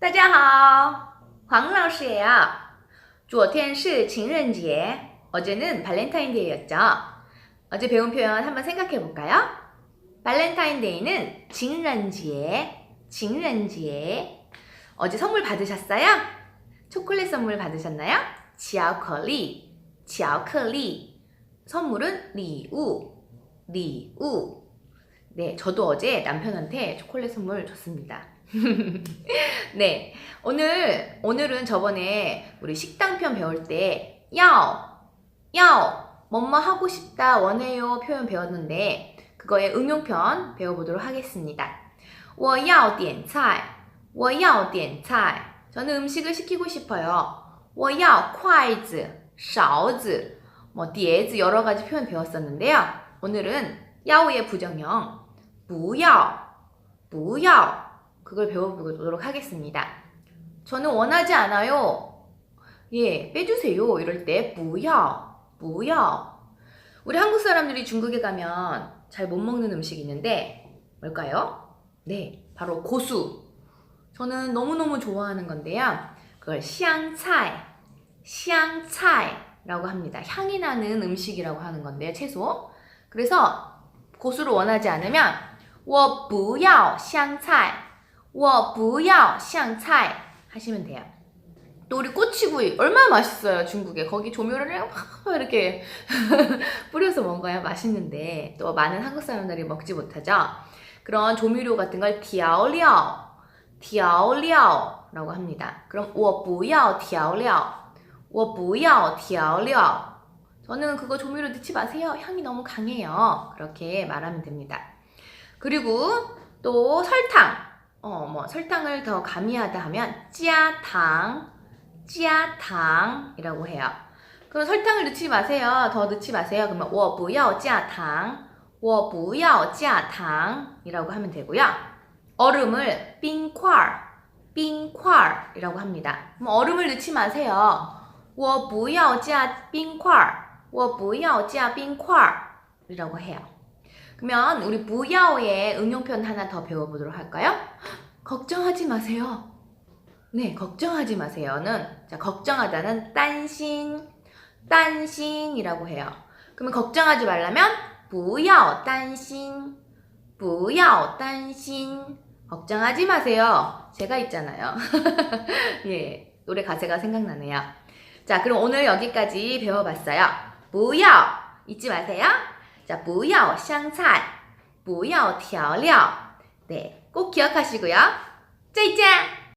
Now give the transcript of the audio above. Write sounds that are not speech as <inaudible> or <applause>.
大家好，黄老师예요。昨天是情人节， 어제는 발렌타인데이였죠. 어제 배운 표현 한번 생각해 볼까요? 발렌타인데이는 情人节, 情人节. 어제 선물 받으셨어요? 초콜릿 선물 받으셨나요? 巧克力,巧克力. 선물은 礼物,礼物. 네, 저도 어제 남편한테 초콜릿 선물 줬습니다. <laughs> 네, 오늘 오늘은 저번에 우리 식당편 배울 때 야오, 야오, 뭐뭐 하고 싶다, 원해요 표현 배웠는데 그거의 응용편 배워보도록 하겠습니다. 我要点菜,我要点菜. 저는 음식을 시키고 싶어요. 我要筷子,勺子, 뭐碟子 여러 가지 표현 배웠었는데요. 오늘은 야오의 부정형 不要,不要 그걸 배워보도록 하겠습니다. 저는 원하지 않아요. 예, 빼주세요. 이럴 때, 不要,不要. 우리 한국 사람들이 중국에 가면 잘 못 먹는 음식이 있는데, 뭘까요? 네, 바로 고수. 저는 너무너무 좋아하는 건데요. 그걸 香菜,香菜라고 합니다. 향이 나는 음식이라고 하는 건데요, 채소. 그래서 고수를 원하지 않으면, 我不要香菜. 我不要香菜 하시면 돼요. 또 우리 꼬치구이 얼마나 맛있어요 중국에 거기 조미료를 막 이렇게 <laughs> 뿌려서 먹어야 맛있는데 또 많은 한국 사람들이 먹지 못하죠. 그런 조미료 같은 걸 调料,调料라고 합니다. 그럼 我不要调料,我不要调料 저는 그거 조미료 넣지 마세요. 향이 너무 강해요. 그렇게 말하면 됩니다. 그리고 또 설탕 어, 뭐 설탕을 더 가미하다 하면 加糖, 加糖이라고 해요. 그럼 설탕을 넣지 마세요. 더 넣지 마세요. 그러면 我不要加糖,我不要加糖이라고 하면 되고요. 얼음을 冰块,冰块이라고 합니다. 그럼 얼음을 넣지 마세요. 我不要加冰块,我不要加冰块 이라고 해요. 그러면 우리 무야오의 응용편 하나 더 배워보도록 할까요? 걱정하지 마세요. 네, 걱정하지 마세요는 자, 걱정하다는 딴신, 딴신이라고 해요. 그러면 걱정하지 말라면 不要担心,不要担心. 걱정하지 마세요. 제가 있잖아요. <laughs> 예, 노래 가사가 생각나네요. 자, 그럼 오늘 여기까지 배워봤어요. 不要 잊지 마세요. 자, 不要香菜,不要调料. 네, 꼭 기억하시고요. 再见!